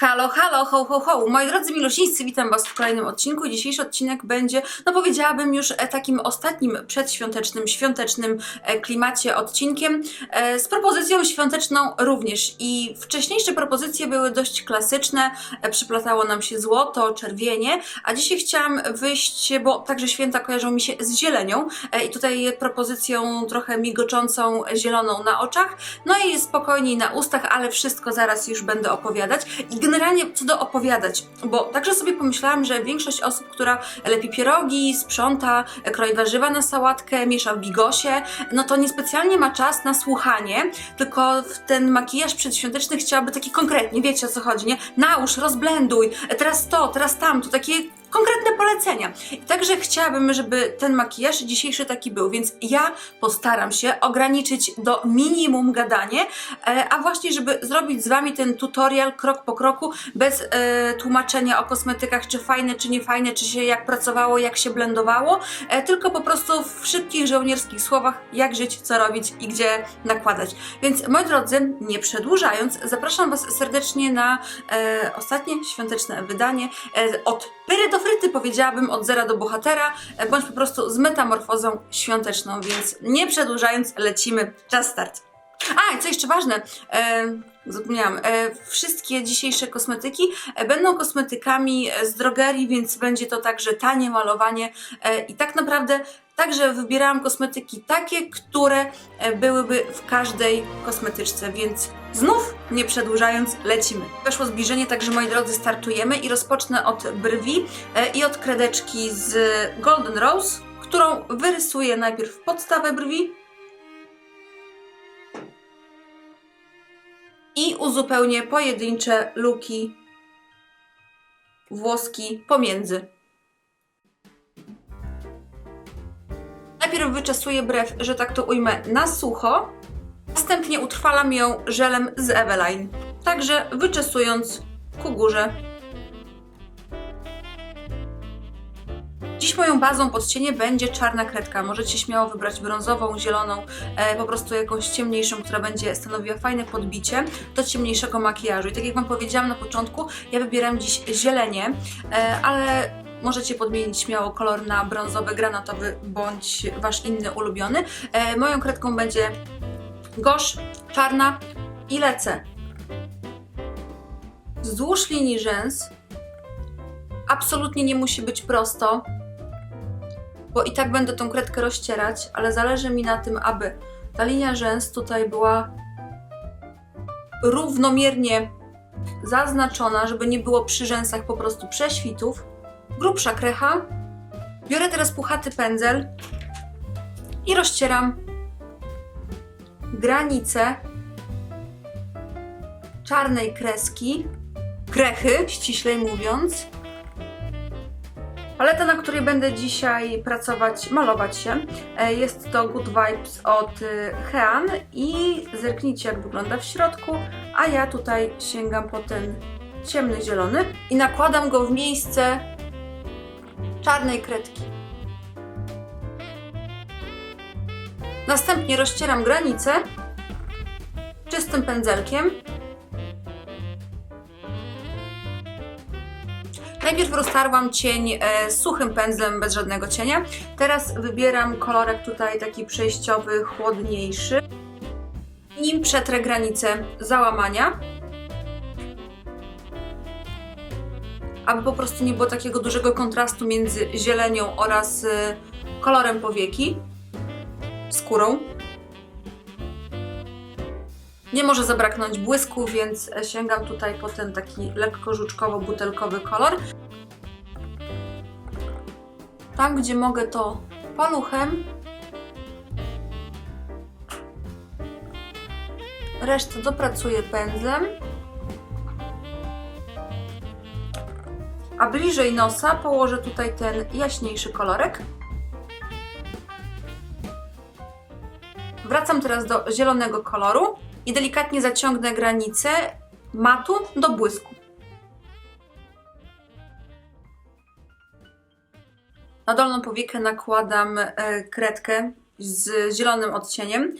Halo, halo, ho, ho, ho. Moi drodzy miłośnicy, witam Was w kolejnym odcinku. Dzisiejszy odcinek będzie, no powiedziałabym już e, takim ostatnim przedświątecznym, świątecznym e, klimacie odcinkiem e, z propozycją świąteczną również. I wcześniejsze propozycje były dość klasyczne, przyplatało nam się złoto, czerwienie, a dzisiaj chciałam wyjść, bo także święta kojarzą mi się z zielenią i tutaj propozycją trochę migoczącą zieloną na oczach, no i spokojniej na ustach, ale wszystko zaraz już będę opowiadać. Generalnie co do opowiadać, bo także sobie pomyślałam, że większość osób, która lepi pierogi, sprząta, kroi warzywa na sałatkę, miesza w bigosie, no to niespecjalnie ma czas na słuchanie, tylko w ten makijaż przedświąteczny chciałaby taki konkretnie, wiecie o co chodzi, nie? Nałóż, rozblenduj, teraz to, teraz tamto, takie konkretne polecenia. Także chciałabym, żeby ten makijaż dzisiejszy taki był, więc ja postaram się ograniczyć do minimum gadanie, e, a właśnie, żeby zrobić z Wami ten tutorial krok po kroku, bez e, tłumaczenia o kosmetykach, czy fajne, czy nie fajne, czy się jak pracowało, jak się blendowało, e, tylko po prostu w szybkich żołnierskich słowach, jak żyć, co robić i gdzie nakładać. Więc moi drodzy, nie przedłużając, zapraszam Was serdecznie na e, ostatnie świąteczne wydanie e, od pyry do fryty, powiedziałabym, od zera do bohatera, e, bądź po prostu z metamorfozą świąteczną, więc nie przedłużając, lecimy. Czas start. A, i co jeszcze ważne, e, zapomniałam, e, wszystkie dzisiejsze kosmetyki e, będą kosmetykami z drogerii, więc będzie to także tanie malowanie e, i tak naprawdę także wybierałam kosmetyki takie, które e, byłyby w każdej kosmetyczce, więc znów nie przedłużając, lecimy. Weszło zbliżenie, także moi drodzy startujemy i rozpocznę od brwi e, i od kredeczki z Golden Rose, którą wyrysuję najpierw podstawę brwi, i uzupełnię pojedyncze luki, włoski pomiędzy. Najpierw wyczesuję brew, że tak to ujmę, na sucho, następnie utrwalam ją żelem z Eveline, także wyczesując ku górze. Dziś moją bazą pod cienie będzie czarna kredka. Możecie śmiało wybrać brązową, zieloną, e, po prostu jakąś ciemniejszą, która będzie stanowiła fajne podbicie do ciemniejszego makijażu. I tak jak Wam powiedziałam na początku, ja wybieram dziś zielenie, e, ale możecie podmienić śmiało kolor na brązowy, granatowy bądź Wasz inny ulubiony. E, moją kredką będzie gosz, czarna i lecę. Wzdłuż linii rzęs absolutnie nie musi być prosto, bo i tak będę tą kredkę rozcierać, ale zależy mi na tym, aby ta linia rzęs tutaj była równomiernie zaznaczona, żeby nie było przy rzęsach po prostu prześwitów. Grubsza krecha. Biorę teraz puchaty pędzel i rozcieram granice czarnej kreski, krechy, ściślej mówiąc. Paleta, na której będę dzisiaj pracować, malować się, e, jest to Good Vibes od y, Hean i zerknijcie jak wygląda w środku, a ja tutaj sięgam po ten ciemny zielony i nakładam go w miejsce czarnej kredki. Następnie rozcieram granice czystym pędzelkiem Najpierw roztarłam cień e, suchym pędzlem bez żadnego cienia. Teraz wybieram kolorek tutaj taki przejściowy, chłodniejszy. Nim przetrę granicę załamania. Aby po prostu nie było takiego dużego kontrastu między zielenią oraz e, kolorem powieki, skórą. Nie może zabraknąć błysku, więc sięgam tutaj po ten taki lekko żuczkowo-butelkowy kolor. Tam, gdzie mogę to paluchem. Resztę dopracuję pędzlem. A bliżej nosa położę tutaj ten jaśniejszy kolorek. Wracam teraz do zielonego koloru i delikatnie zaciągnę granicę matu do błysku. Na dolną powiekę nakładam e, kredkę z zielonym odcieniem.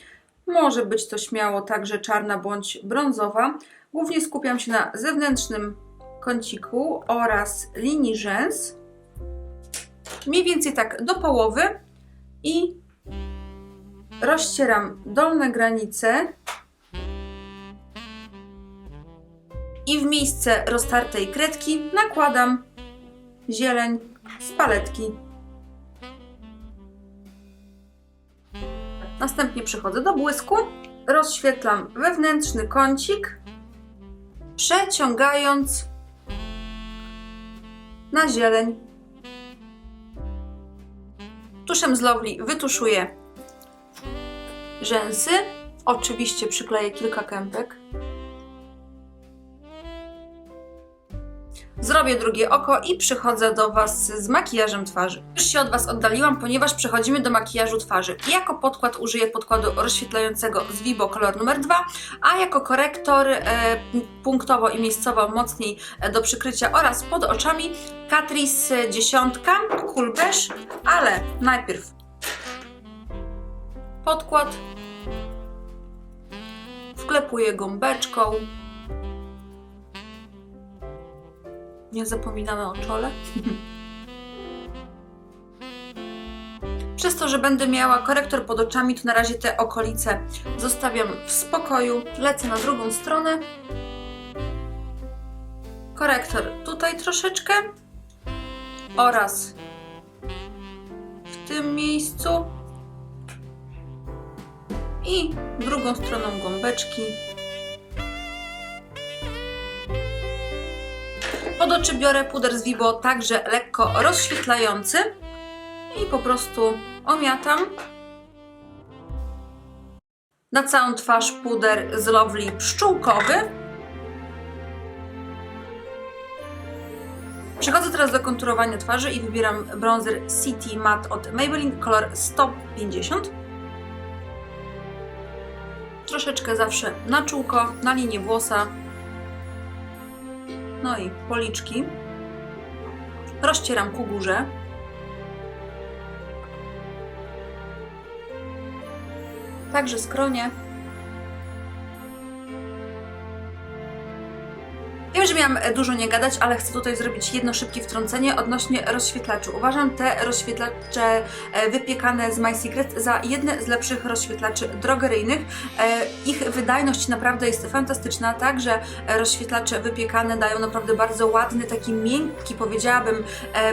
Może być to śmiało także czarna bądź brązowa. Głównie skupiam się na zewnętrznym kąciku oraz linii rzęs. Mniej więcej tak do połowy i rozcieram dolne granice i w miejsce roztartej kredki nakładam zieleń z paletki. Następnie przechodzę do błysku, rozświetlam wewnętrzny kącik, przeciągając na zieleń. Tuszem z Lovely wytuszuję rzęsy. Oczywiście przykleję kilka kępek. Zrobię drugie oko i przychodzę do Was z makijażem twarzy. Już się od Was oddaliłam, ponieważ przechodzimy do makijażu twarzy. Jako podkład użyję podkładu rozświetlającego z Vibo Color numer 2, a jako korektor e, punktowo i miejscowo mocniej e, do przykrycia oraz pod oczami Catrice dziesiątka, Cool Beige, ale najpierw podkład, wklepuję gąbeczką, nie zapominamy o czole. Przez to, że będę miała korektor pod oczami, to na razie te okolice zostawiam w spokoju. Lecę na drugą stronę. Korektor tutaj troszeczkę oraz w tym miejscu i drugą stroną gąbeczki. Pod oczy biorę puder z Vibo, także lekko rozświetlający i po prostu omiatam. Na całą twarz puder z Lovely pszczółkowy. Przechodzę teraz do konturowania twarzy i wybieram bronzer City Matte od Maybelline kolor 150. Troszeczkę zawsze na czółko, na linię włosa. No i policzki. Rozcieram ku górze. Także skronie. Wiem, że miałam e, dużo nie gadać, ale chcę tutaj zrobić jedno szybkie wtrącenie odnośnie rozświetlaczy. Uważam te rozświetlacze e, wypiekane z My Secret za jedne z lepszych rozświetlaczy drogeryjnych. E, Ich wydajność naprawdę jest fantastyczna, także rozświetlacze wypiekane dają naprawdę bardzo ładny, taki miękki, powiedziałabym,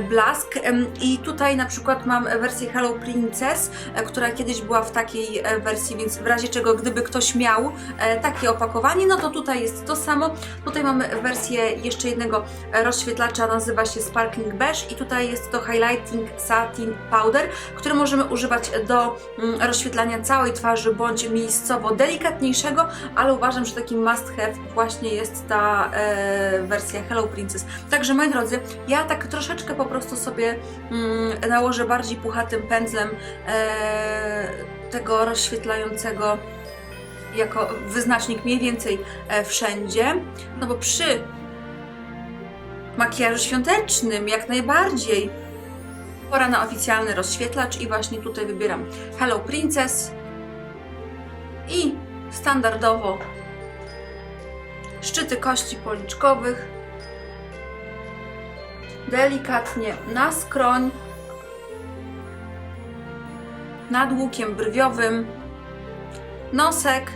blask. I tutaj na przykład mam wersję Hello Princess, która kiedyś była w takiej wersji, więc w razie czego, gdyby ktoś miał takie opakowanie, no to tutaj jest to samo. Tutaj mamy wersję jeszcze jednego e, rozświetlacza, nazywa się Sparkling Beige i tutaj jest to Highlighting Satin Powder, który możemy używać do mm, rozświetlania całej twarzy bądź miejscowo delikatniejszego, ale uważam, że taki must have właśnie jest ta e, wersja Hello Princess. Także moi drodzy, ja tak troszeczkę po prostu sobie mm, nałożę bardziej puchatym pędzlem e, tego rozświetlającego jako wyznacznik mniej więcej e, wszędzie, no bo przy makijażu świątecznym jak najbardziej pora na oficjalny rozświetlacz i właśnie tutaj wybieram Hello Princess i standardowo szczyty kości policzkowych. Delikatnie na skroń nad łukiem brwiowym nosek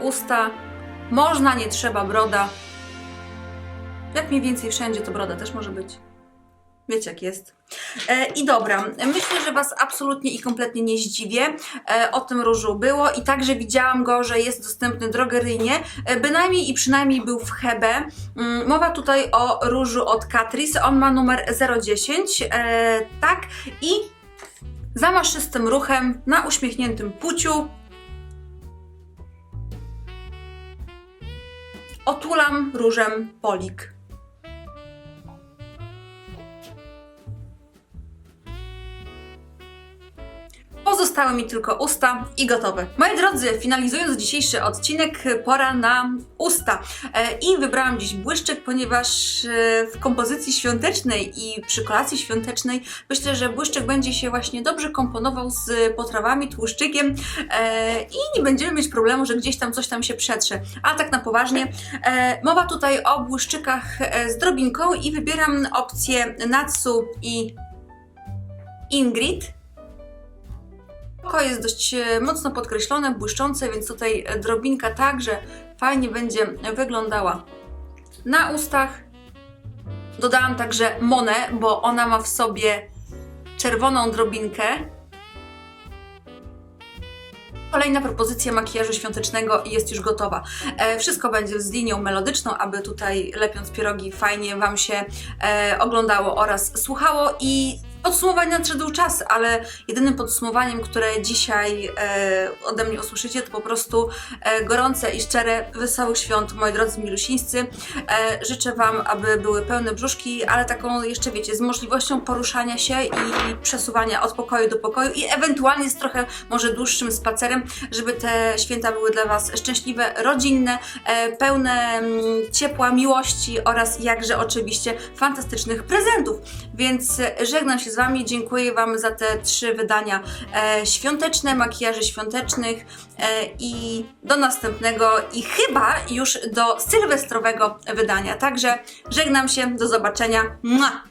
usta, można, nie trzeba, broda. Jak mniej więcej wszędzie, to broda też może być. Wiecie, jak jest. E, I dobra, myślę, że Was absolutnie i kompletnie nie zdziwię. E, o tym różu było i także widziałam go, że jest dostępny drogeryjnie. E, bynajmniej i przynajmniej był w Hebe. Mm, mowa tutaj o różu od Catrice. On ma numer 010. E, tak, i zamaszystym ruchem na uśmiechniętym puciu otulam różem polik. Zostały mi tylko usta i gotowe. Moi drodzy, finalizując dzisiejszy odcinek, pora na usta. E, I wybrałam dziś błyszczyk, ponieważ e, w kompozycji świątecznej i przy kolacji świątecznej myślę, że błyszczyk będzie się właśnie dobrze komponował z potrawami, tłuszczykiem e, i nie będziemy mieć problemu, że gdzieś tam coś tam się przetrze. A tak na poważnie, mowa tutaj o błyszczykach z drobinką i wybieram opcję Natsu i Ingrid. Oko jest dość e, mocno podkreślone, błyszczące, więc tutaj e, drobinka także fajnie będzie wyglądała na ustach. Dodałam także Monę, bo ona ma w sobie czerwoną drobinkę. Kolejna propozycja makijażu świątecznego jest już gotowa. E, wszystko będzie z linią melodyczną, aby tutaj lepiąc pierogi fajnie Wam się oglądało oraz słuchało i podsumowanie nadszedł czas, ale jedynym podsumowaniem, które dzisiaj e, ode mnie usłyszycie, to po prostu e, gorące i szczere, wesołych świąt, moi drodzy milusińscy. E, życzę Wam, aby były pełne brzuszki, ale taką jeszcze, wiecie, z możliwością poruszania się i przesuwania od pokoju do pokoju i ewentualnie z trochę może dłuższym spacerem, żeby te święta były dla Was szczęśliwe, rodzinne, e, pełne mm, ciepła, miłości oraz jakże oczywiście fantastycznych prezentów. Więc e, żegnam się z dziękuję Wam za te trzy wydania e, świąteczne, makijaży świątecznych e, i do następnego i chyba już do sylwestrowego wydania. Także żegnam się, do zobaczenia. Mua!